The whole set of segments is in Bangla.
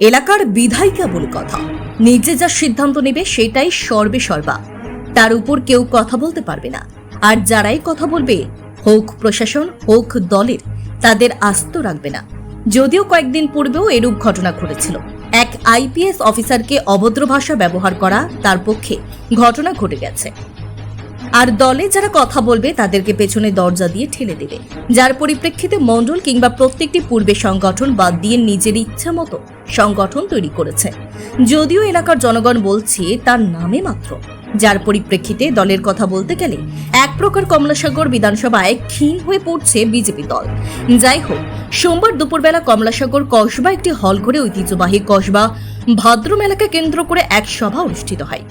এলাকার বিধায়িকা বলে কথা। নিজে যা সিদ্ধান্ত নেবে সেটাই সর্বে সর্বা। তার উপর কেউ কথা বলতে পারবে না। আর যারাই কথা বলবে, হোক প্রশাসন, হোক দলের, তাদের আস্ত রাখবে না। যদিও কয়েকদিন পূর্বেও এরূপ ঘটনা ঘটেছিল। এক আইপিএস অফিসারকে অভদ্র ভাষা ব্যবহার করা তার পক্ষে ঘটনা ঘটে গেছে। আর দলে যারা কথা বলবে, তাদেরকে পেছনে দরজা দিয়ে ঠেলে দেবে। যার পরিপ্রেক্ষিতে মণ্ডল কিংবা প্রত্যেকটি পূর্বে সংগঠন বাদ দিয়ে নিজের ইচ্ছা মতো সংগঠন তৈরি করেছে। যদিও এলাকার জনগণ বলছে, তার নামে মাত্র। যার পরিপ্রেক্ষিতে দলের কথা বলতে গেলে, এক প্রকার কমলাসাগর বিধানসভায় ক্ষীণ হয়ে পড়ছে বিজেপি দল। যাই হোক, সোমবার দুপুরবেলা কমলাসাগর কসবা একটি হল করে ঐতিহ্যবাহী কসবা ভাদ্র মেলাকে কেন্দ্র করে এক সভা অনুষ্ঠিত হয়।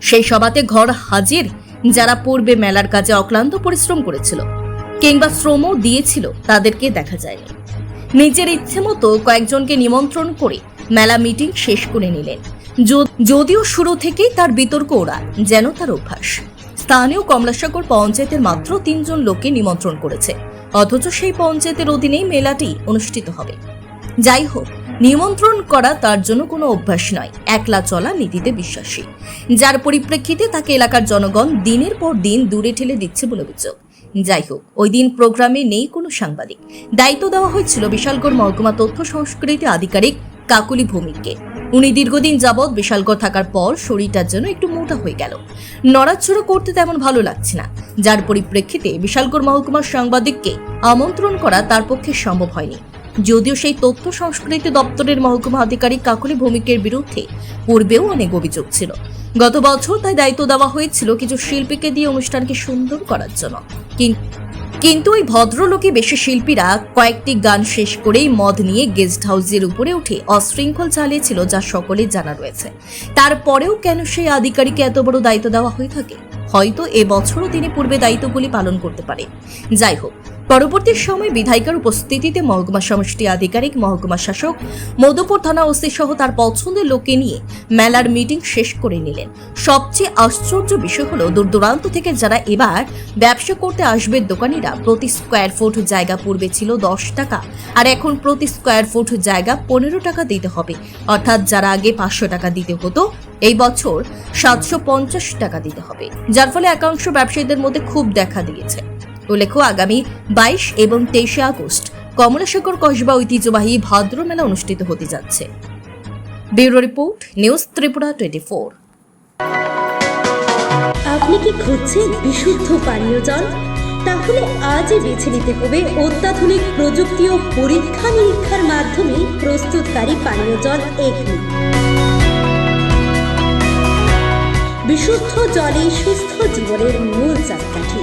সেই সভাতে ঘর হাজির যারা পূর্বে মেলার কাজে অক্লান্ত পরিশ্রম করেছিল কিংবা শ্রমও দিয়েছিল তাদেরকে দেখা যায়নি। নিজের ইচ্ছে মতো কয়েকজনকে নিমন্ত্রণ করে মেলা মিটিং শেষ করে নিলেন। যদিও শুরু থেকেই তার বিতর্ক ওরা যেন তার অভ্যাস। স্থানীয় কমলাসাগর পঞ্চায়েতের মাত্র তিনজন লোককে নিমন্ত্রণ করেছে, অথচ সেই পঞ্চায়েতের অধীনেই মেলাটি অনুষ্ঠিত হবে। যাই হোক নিমন্ত্রণ করা তার জন্য কোনো অভ্যাস নয়। একলা চলা নীতিতে বিশ্বাসী। যার পরিপ্রেক্ষিতে তাকে এলাকার জনগণ দিনের পর দিন দূরে ঠেলে দিচ্ছে বলে অভিযোগ। যাই হোক, ওই দিন প্রোগ্রামে নেই কোনো সাংবাদিক। দায়িত্ব দেওয়া হয়েছিল বিশালগড় মহকুমা তথ্য সংস্কৃতি আধিকারিক কাকুলি ভৌমিককে। উনি দীর্ঘদিন যাবৎ বিশালগড় থাকার পর শরীরটার জন্য একটু মোটা হয়ে গেল। নড়াচড়া করতে তেমন ভালো লাগছে না। যার পরিপ্রেক্ষিতে বিশালগড় মহকুমার সাংবাদিককে আমন্ত্রণ করা তার পক্ষে সম্ভব হয়নি। যদিও সেই তথ্য সংস্কৃতি দপ্তরের মহকুমা আধিকারিক কাকলি ভৌমিকের বিরুদ্ধে পূর্বেও অনেক অভিযোগ ছিল। গত বছর তাই দায়িত্ব দেওয়া হয়েছিল কিছু শিল্পীকে দিয়ে অনুষ্ঠানকে সুন্দর করার জন্য। কিন- কিন্তু ওই ভদ্রলোকে বেশি শিল্পীরা কয়েকটি গান শেষ করেই মদ নিয়ে গেস্ট হাউসের উপরে উঠে অশৃঙ্খল চালিয়েছিল যা সকলের জানা রয়েছে। তারপরেও কেন সেই আধিকারিককে এত বড় দায়িত্ব দেওয়া হয়ে থাকে? হয়তো এবছরও তিনি পূর্বে দায়িত্বগুলি পালন করতে পারে যাই হোক পরবর্তী সময় বিধায়িকার উপস্থিতিতে মহকুমা সমষ্টি আধিকারিক, মহকুমা শাসক, মধুপুর থানা ওসি সহ তার পছন্দের লোককে নিয়ে মেলার মিটিং শেষ করে নিলেন। সবচেয়ে আশ্চর্য বিষয় হলো দূর দূরান্ত থেকে যারা এবার ব্যবসা করতে আসবে, দোকানিরা প্রতি স্কোয়ার ফুট জায়গা পূর্বে ছিল দশ টাকা। আর এখন প্রতি স্কোয়ার ফুট জায়গা পনেরো টাকা দিতে হবে। অর্থাৎ যারা আগে পাঁচশো টাকা দিতে হতো, এই বছর সাতশো পঞ্চাশ টাকা দিতে হবে। যার ফলে একাংশ ব্যবসায়ীদের মধ্যে খুব দেখা দিয়েছে। উল্লেখ্য, আগামী বাইশ এবং তেইশে আগস্ট কমলাসাগর কসবা ঐতিহ্যবাহী ভাদ্র মেলা অনুষ্ঠিত হতে যাচ্ছে। Bureau report, news Tripura twenty four. আপনি কি খুঁজছেন বিশুদ্ধ পানীয় জল? তাহলে আজই বেছে নিতে হবে অত্যাধুনিক প্রযুক্তি ও পরীক্ষা নিরীক্ষার মাধ্যমে প্রস্তুতকারী পানীয় জল এগনি বিশুদ্ধ জলে সুস্থ জীবনের মূল চাকাঠি।